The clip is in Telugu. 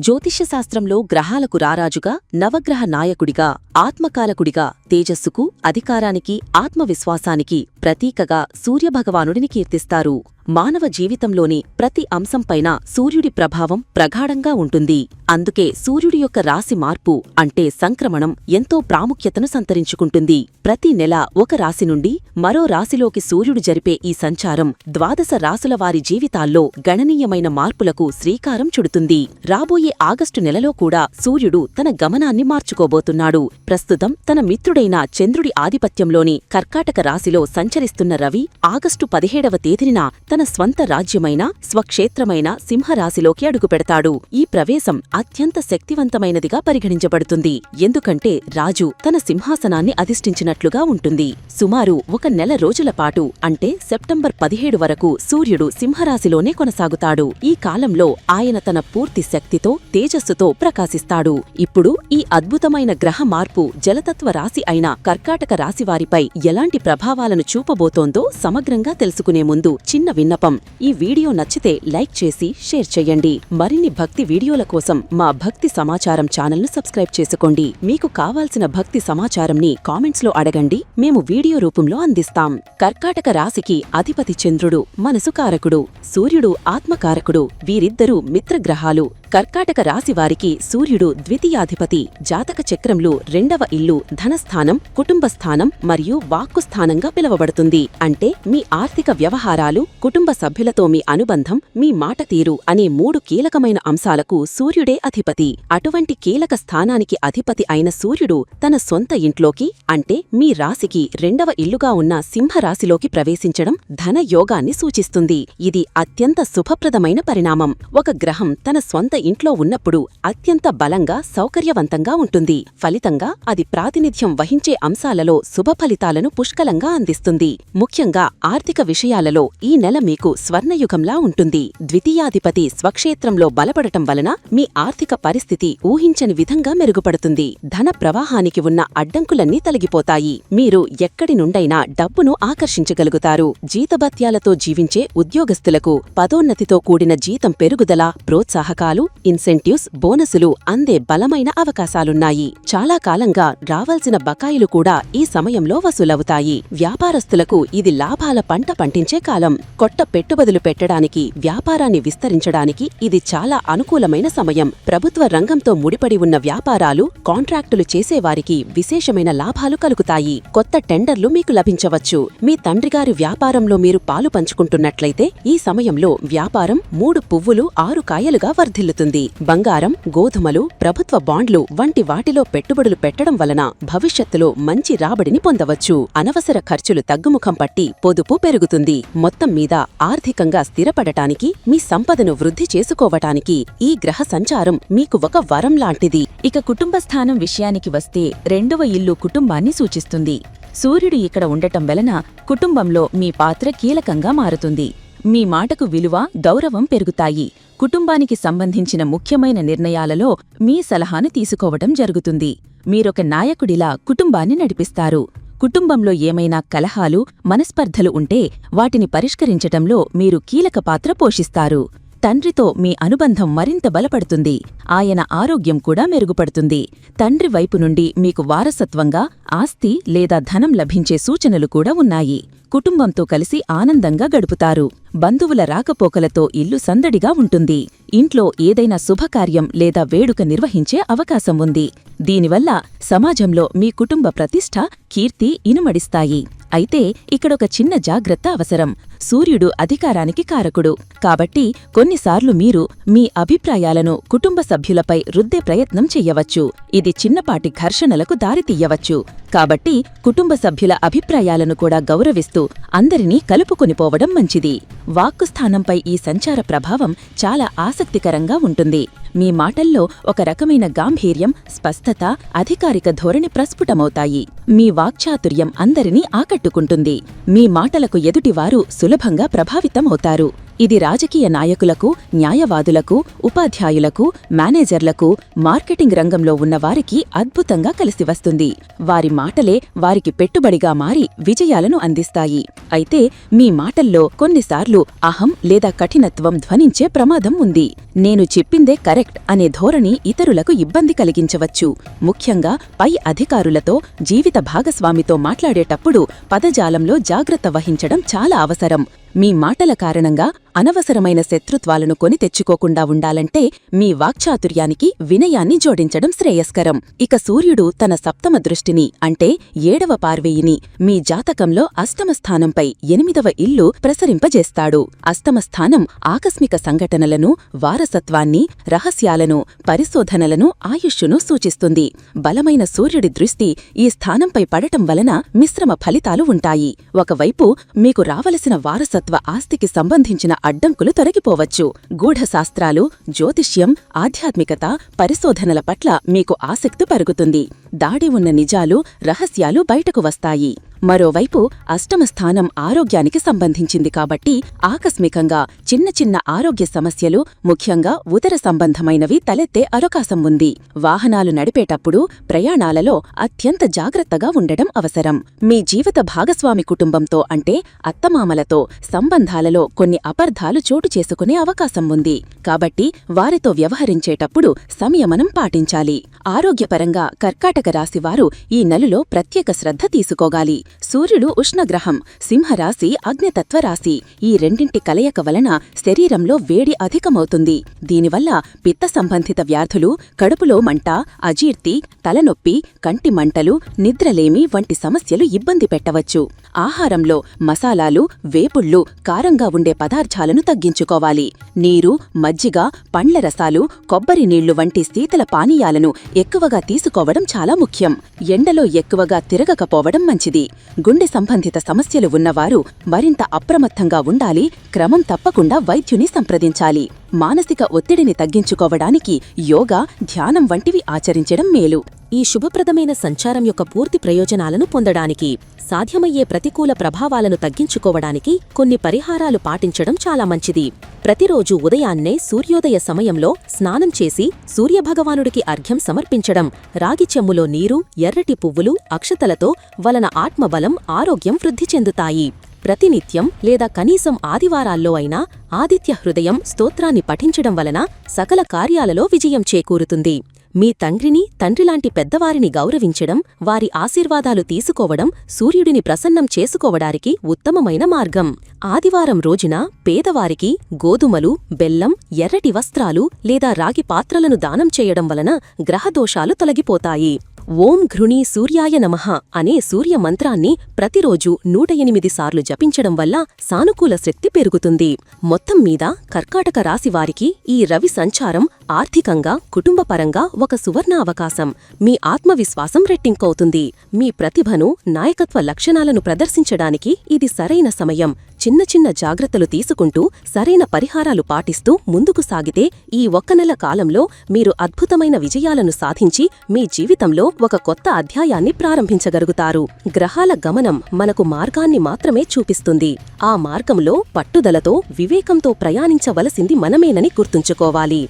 జ్యోతిష్యశాస్త్రంలో గ్రహాలకు రారాజుగా నవగ్రహ నాయకుడిగా ఆత్మకాలకుడిగా తేజస్సుకు అధికారానికి ఆత్మవిశ్వాసానికి ప్రతీకగా సూర్యభగవానుడిని కీర్తిస్తారు. మానవ జీవితంలోని ప్రతి అంశంపైన సూర్యుడి ప్రభావం ప్రగాఢంగా ఉంటుంది. అందుకే సూర్యుడి యొక్క రాశి మార్పు అంటే సంక్రమణం ఎంతో ప్రాముఖ్యతను సంతరించుకుంటుంది. ప్రతి నెల ఒక రాశి నుండి మరో రాశిలోకి సూర్యుడు జరిపే ఈ సంచారం ద్వాదశ రాసుల వారి జీవితాల్లో గణనీయమైన మార్పులకు శ్రీకారం చుడుతుంది. రాబోయే ఆగస్టు నెలలో కూడా సూర్యుడు తన గమనాన్ని మార్చుకోబోతున్నాడు. ప్రస్తుతం తన మిత్రుడైన చంద్రుడి ఆధిపత్యంలోని కర్కాటక రాశిలో సంచరిస్తున్న రవి ఆగస్టు పదిహేడవ తేదీన తన స్వంత రాజ్యమైన స్వక్షేత్రమైన సింహరాశిలోకి అడుగుపెడతాడు. ఈ ప్రవేశం అత్యంత శక్తివంతమైనదిగా పరిగణించబడుతుంది. ఎందుకంటే రాజు తన సింహాసనాన్ని అధిష్ఠించినట్లుగా ఉంటుంది. సుమారు ఒక నెల రోజుల పాటు అంటే సెప్టెంబర్ పదిహేడు వరకు సూర్యుడు సింహరాశిలోనే కొనసాగుతాడు. ఈ కాలంలో ఆయన తన పూర్తి శక్తితో తేజస్సుతో ప్రకాశిస్తాడు. ఇప్పుడు ఈ అద్భుతమైన గ్రహ మార్పు జలతత్వ రాశి అయిన కర్కాటక రాశివారిపై ఎలాంటి ప్రభావాలను చూపబోతోందో సమగ్రంగా తెలుసుకునే ముందు చిన్న విన్నపం. ఈ వీడియో నచ్చితే లైక్ చేసి షేర్ చేయండి. మరిన్ని భక్తి వీడియోల కోసం మా భక్తి సమాచారం ఛానల్ను సబ్స్క్రైబ్ చేసుకోండి. మీకు కావాల్సిన భక్తి సమాచారంని కామెంట్స్లో అడగండి. మేము వీడియో రూపంలో అందిస్తాం. కర్కాటక రాశికి అధిపతి చంద్రుడు మనసు కారకుడు సూర్యుడు ఆత్మకారకుడు వీరిద్దరూ మిత్రగ్రహాలు. కర్కాటక రాశి వారికి సూర్యుడు ద్వితీయాధిపతి జాతక చక్రంలో రెండవ ఇల్లు ధనస్థానం కుటుంబ స్థానం మరియు వాక్కు స్థానంగా పిలువబడుతుంది. అంటే మీ ఆర్థిక వ్యవహారాలు కుటుంబ సభ్యులతో మీ అనుబంధం మీ మాట తీరు అనే మూడు కీలకమైన అంశాలకు సూర్యుడే అధిపతి. అటువంటి కీలక స్థానానికి అధిపతి అయిన సూర్యుడు తన సొంత ఇంట్లోకి అంటే మీ రాశికి రెండవ ఇల్లుగా ఉన్న సింహరాశిలోకి ప్రవేశించడం ధన యోగాన్ని సూచిస్తుంది. ఇది అత్యంత శుభప్రదమైన పరిణామం. ఒక గ్రహం తన స్వంత ఇంట్లో ఉన్నప్పుడు అత్యంత బలంగా సౌకర్యవంతంగా ఉంటుంది. ఫలితంగా అది ప్రాతినిధ్యం వహించే అంశాలలో శుభ ఫలితాలను పుష్కలంగా అందిస్తుంది. ముఖ్యంగా ఆర్థిక విషయాలలో ఈ నెల మీకు స్వర్ణయుగంలా ఉంటుంది. ద్వితీయాధిపతి స్వక్షేత్రంలో బలపడటం వలన మీ ఆర్థిక పరిస్థితి ఊహించని విధంగా మెరుగుపడుతుంది. ధన ప్రవాహానికి ఉన్న అడ్డంకులన్నీ తొలగిపోతాయి. మీరు ఎక్కడి నుండైనా డబ్బును ఆకర్షించగలుగుతారు. జీతభత్యాలతో జీవించే ఉద్యోగస్తులకు పదోన్నతితో కూడిన జీతం పెరుగుదల ప్రోత్సాహకాలు ఇన్సెంటివ్స్ బోనసులు అందే బలమైన అవకాశాలున్నాయి. చాలా కాలంగా రావాల్సిన బకాయిలు కూడా ఈ సమయంలో వసూలవుతాయి. వ్యాపారస్తులకు ఇది లాభాల పంట పండించే కాలం. కొత్త పెట్టుబడులు పెట్టడానికి వ్యాపారాన్ని విస్తరించడానికి ఇది చాలా అనుకూలమైన సమయం. ప్రభుత్వ రంగంతో ముడిపడి ఉన్న వ్యాపారాలు కాంట్రాక్టులు చేసేవారికి విశేషమైన లాభాలు కలుగుతాయి. కొత్త టెండర్లు మీకు లభించవచ్చు. మీ తండ్రిగారి వ్యాపారంలో మీరు పాలు పంచుకుంటున్నట్లయితే ఈ సమయంలో వ్యాపారం మూడు పువ్వులు ఆరు కాయలుగా వర్ధిల్లుతుంది. బంగారం గోధుమలు ప్రభుత్వ బాండ్లు వంటి వాటిలో పెట్టుబడులు పెట్టడం వలన భవిష్యత్తులో మంచి రాబడిని పొందవచ్చు. అనవసర ఖర్చులు తగ్గుముఖం పట్టి పొదుపు పెరుగుతుంది. మొత్తం మీద ఆర్థికంగా స్థిరపడటానికి మీ సంపదను వృద్ధి చేసుకోవటానికి ఈ గ్రహ సంచారం మీకు ఒక వరం లాంటిది. ఇక కుటుంబ స్థానం విషయానికి వస్తే రెండవ ఇల్లు కుటుంబాన్ని సూచిస్తుంది. సూర్యుడు ఇక్కడ ఉండటం వలన కుటుంబంలో మీ పాత్ర కీలకంగా మారుతుంది. మీ మాటకు విలువ గౌరవం పెరుగుతాయి. కుటుంబానికి సంబంధించిన ముఖ్యమైన నిర్ణయాలలో మీ సలహాను తీసుకోవటం జరుగుతుంది. మీరొక నాయకుడిలా కుటుంబాన్ని నడిపిస్తారు. కుటుంబంలో ఏమైనా కలహాలు మనస్పర్ధలు ఉంటే వాటిని పరిష్కరించటంలో మీరు కీలక పాత్ర పోషిస్తారు. తండ్రితో మీ అనుబంధం మరింత బలపడుతుంది. ఆయన ఆరోగ్యం కూడా మెరుగుపడుతుంది. తండ్రి వైపు నుండి మీకు వారసత్వంగా ఆస్తి లేదా ధనం లభించే సూచనలు కూడా ఉన్నాయి. కుటుంబంతో కలిసి ఆనందంగా గడుపుతారు. బంధువుల రాకపోకలతో ఇల్లు సందడిగా ఉంటుంది. ఇంట్లో ఏదైనా శుభకార్యం లేదా వేడుక నిర్వహించే అవకాశం ఉంది. దీనివల్ల సమాజంలో మీ కుటుంబ ప్రతిష్ఠ కీర్తి ఇనుమడిస్తాయి. అయితే ఇక్కడొక చిన్న జాగ్రత్త అవసరం. సూర్యుడు అధికారానికి కారకుడు. కాబట్టి కొన్నిసార్లు మీరు మీ అభిప్రాయాలను కుటుంబ సభ్యులపై రుద్దే ప్రయత్నం చెయ్యవచ్చు. ఇది చిన్నపాటి ఘర్షణలకు దారితీయవచ్చు కాబట్టి కుటుంబ సభ్యుల అభిప్రాయాలను కూడా గౌరవిస్తూ అందరినీ కలుపుకొనిపోవడం మంచిది. వాక్కు స్థానంపై ఈ సంచార ప్రభావం చాలా ఆసక్తికరంగా ఉంటుంది. మీ మాటల్లో ఒక రకమైన గాంభీర్యం స్పష్టత అధికారిక ధోరణి ప్రస్ఫుటమవుతాయి. మీ వాక్చాతుర్యం అందరినీ ఆకట్టుకుంటుంది. మీ మాటలకు ఎదుటివారు సులభంగా ప్రభావితమవుతారు. ఇది రాజకీయ నాయకులకు న్యాయవాదులకు ఉపాధ్యాయులకు మేనేజర్లకు మార్కెటింగ్ రంగంలో ఉన్నవారికి అద్భుతంగా కలిసి వస్తుంది. వారి మాటలే వారికి పెట్టుబడిగా మారి విజయాలను అందిస్తాయి. అయితే మీ మాటల్లో కొన్నిసార్లు అహం లేదా కఠినత్వం ధ్వనించే ప్రమాదం ఉంది. నేను చెప్పిందే కరెక్ట్ అనే ధోరణి ఇతరులకు ఇబ్బంది కలిగించవచ్చు. ముఖ్యంగా పై అధికారులతో జీవిత భాగస్వామితో మాట్లాడేటప్పుడు పదజాలంలో జాగ్రత్త వహించడం చాలా అవసరం. మీ మాటల కారణంగా అనవసరమైన శత్రుత్వాలను కొని తెచ్చుకోకుండా ఉండాలంటే మీ వాక్చాతుర్యానికి వినయాన్ని జోడించడం శ్రేయస్కరం. ఇక సూర్యుడు తన సప్తమ దృష్టిని అంటే ఏడవ పార్వేయిని మీ జాతకంలో అష్టమస్థానంపై ఎనిమిదవ ఇల్లు ప్రసరింపజేస్తాడు. అష్టమస్థానం ఆకస్మిక సంఘటనలను వారసత్వాన్ని రహస్యాలను పరిశోధనలను ఆయుష్షును సూచిస్తుంది. బలమైన సూర్యుడి దృష్టి ఈ స్థానంపై పడటం వలన మిశ్రమ ఫలితాలు ఉంటాయి. ఒకవైపు మీకు రావలసిన వారసత్వ ఆస్తికి సంబంధించిన అడ్డంకులు తొలగిపోవచ్చు. గూఢశాస్త్రాలు జ్యోతిష్యం ఆధ్యాత్మికత పరిశోధనల పట్ల మీకు ఆసక్తి పెరుగుతుంది. దాడి ఉన్న నిజాలు రహస్యాలు బయటకు వస్తాయి. మరోవైపు అష్టమ స్థానం ఆరోగ్యానికి సంబంధించింది కాబట్టి ఆకస్మికంగా చిన్న చిన్న ఆరోగ్య సమస్యలు ముఖ్యంగా ఉదర సంబంధమైనవి తలెత్తే అవకాశం ఉంది. వాహనాలు నడిపేటప్పుడు ప్రయాణాలలో అత్యంత జాగ్రత్తగా ఉండడం అవసరం. మీ జీవిత భాగస్వామి కుటుంబంతో అంటే అత్తమామలతో సంబంధాలలో కొన్ని అపర్ధాలు చోటు చేసుకునే అవకాశం ఉంది. కాబట్టి వారితో వ్యవహరించేటప్పుడు సంయమనం పాటించాలి. ఆరోగ్యపరంగా కర్కాటక రాశివారు ఈ నెలలో ప్రత్యేక శ్రద్ధ తీసుకోగాలి. సూర్యుడు ఉష్ణగ్రహం సింహరాశి అగ్నితత్వరాశి. ఈ రెండింటి కలయిక వలన శరీరంలో వేడి అధికమవుతుంది. దీనివల్ల పిత్త సంబంధిత వ్యాధులు కడుపులో మంట అజీర్తి తలనొప్పి కంటి మంటలు నిద్రలేమి వంటి సమస్యలు ఇబ్బంది పెట్టవచ్చు. ఆహారంలో మసాలాలు వేపుళ్ళు కారంగా ఉండే పదార్థాలను తగ్గించుకోవాలి. నీరు మజ్జిగ పండ్ల రసాలు కొబ్బరి నీళ్ళు వంటి శీతల పానీయాలను ఎక్కువగా తీసుకోవడం చాలా ముఖ్యం. ఎండలో ఎక్కువగా తిరగకపోవడం మంచిది. గుండె సంబంధిత సమస్యలు ఉన్నవారు మరింత అప్రమత్తంగా ఉండాలి క్రమం తప్పకుండా వైద్యుని సంప్రదించాలి. మానసిక ఒత్తిడిని తగ్గించుకోవడానికి యోగా ధ్యానం వంటివి ఆచరించడం మేలు. ఈ శుభప్రదమైన సంచారం యొక్క పూర్తి ప్రయోజనాలను పొందడానికి సాధ్యమయ్యే ప్రతికూల ప్రభావాలను తగ్గించుకోవడానికి కొన్ని పరిహారాలు పాటించడం చాలా మంచిది. ప్రతిరోజు ఉదయాన్నే సూర్యోదయ సమయంలో స్నానం చేసి సూర్యభగవానుడికి అర్ఘ్యం సమర్పించడం రాగి చెమ్ములో నీరు ఎర్రటి పువ్వులు అక్షతలతో వలన ఆత్మబలం ఆరోగ్యం వృద్ధి చెందుతాయి. ప్రతినిత్యం లేదా కనీసం ఆదివారాల్లో అయినా ఆదిత్య హృదయం స్తోత్రాన్ని పఠించడం వలన సకల కార్యాలలో విజయం చేకూరుతుంది. మీ తండ్రిని తండ్రిలాంటి పెద్దవారిని గౌరవించడం వారి ఆశీర్వాదాలు తీసుకోవడం సూర్యుడిని ప్రసన్నం చేసుకోవడానికి ఉత్తమమైన మార్గం. ఆదివారం రోజున పేదవారికి గోధుమలు బెల్లం ఎర్రటి వస్త్రాలు లేదా రాగి పాత్రలను దానం చేయడం వలన గ్రహదోషాలు తొలగిపోతాయి. ఓం ఘృణీ సూర్యాయ నమః అనే సూర్య మంత్రాన్ని ప్రతిరోజు నూట ఎనిమిది సార్లు జపించడం వల్ల సానుకూల శక్తి పెరుగుతుంది. మొత్తం మీద కర్కాటక రాశివారికి ఈ రవి సంచారం ఆర్థికంగా కుటుంబపరంగా ఒక సువర్ణ అవకాశం. మీ ఆత్మవిశ్వాసం రెట్టింకవుతుంది మీ ప్రతిభను నాయకత్వ లక్షణాలను ప్రదర్శించడానికి ఇది సరైన సమయం. చిన్న చిన్న జాగ్రత్తలు తీసుకుంటూ సరైన పరిహారాలు పాటిస్తూ ముందుకు సాగితే ఈ ఒక్క నెల కాలంలో మీరు అద్భుతమైన విజయాలను సాధించి మీ జీవితంలో ఒక కొత్త అధ్యాయాన్ని ప్రారంభించగలుగుతారు. గ్రహాల గమనం మనకు మార్గాన్ని మాత్రమే చూపిస్తుంది. ఆ మార్గంలో పట్టుదలతో వివేకంతో ప్రయాణించవలసింది మనమేనని గుర్తుంచుకోవాలి.